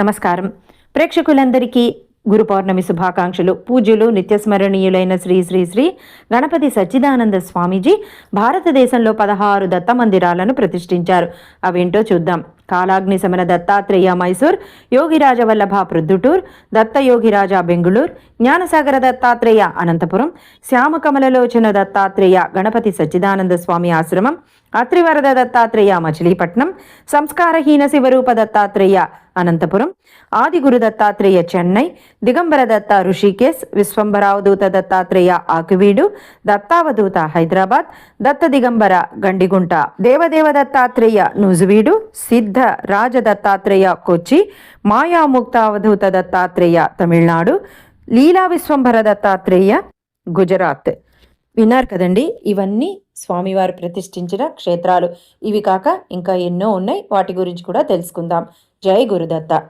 నమస్కారం. ప్రేక్షకులందరికీ గురు పౌర్ణమి శుభాకాంక్షలు. పూజ్యులు నిత్యస్మరణీయులైన శ్రీ శ్రీ శ్రీ గణపతి సచ్చిదానంద స్వామీజీ భారతదేశంలో పదహారు దత్త మందిరాలను ప్రతిష్ఠించారు. అవేంటో చూద్దాం. కాలాగ్ని శమన దత్తాత్రేయ మైసూర్ యోగిరాజ వల్లభ ప్రొద్దుటూర్ దత్త యోగిరాజ బెంగుళూరు జ్ఞానసాగర దత్తాత్రేయ అనంతపురం శ్యామకమలలోచన దత్తాత్రేయ గణపతి సచ్చిదానంద స్వామి ఆశ్రమం అత్రివరద దత్తాత్రేయ మచిలీపట్నం సంస్కారహీన శివరూప దత్తాత్రేయ అనంతపురం ఆదిగురు దత్తాత్రేయ చెన్నై దిగంబర దత్త ఋషికేశ్ విశ్వంభరావధూత దత్తాత్రేయ ఆకువీడు దత్తావధూత హైదరాబాద్ దత్త దిగంబర గండిగుంట దేవదేవ దత్తాత్రేయ నుజువీడు సిద్ధ రాజ దత్తాత్రేయ కొచ్చి మాయాముక్తావధూత దత్తాత్రేయ తమిళనాడు లీలా విశ్వంభర దత్తాత్రేయ గుజరాత్. విన్నారు కదండి. ఇవన్నీ స్వామివారు ప్రతిష్ఠించిన క్షేత్రాలు. ఇవి కాక ఇంకా ఎన్నో ఉన్నాయి. వాటి గురించి కూడా తెలుసుకుందాం. జై గురుదత్త.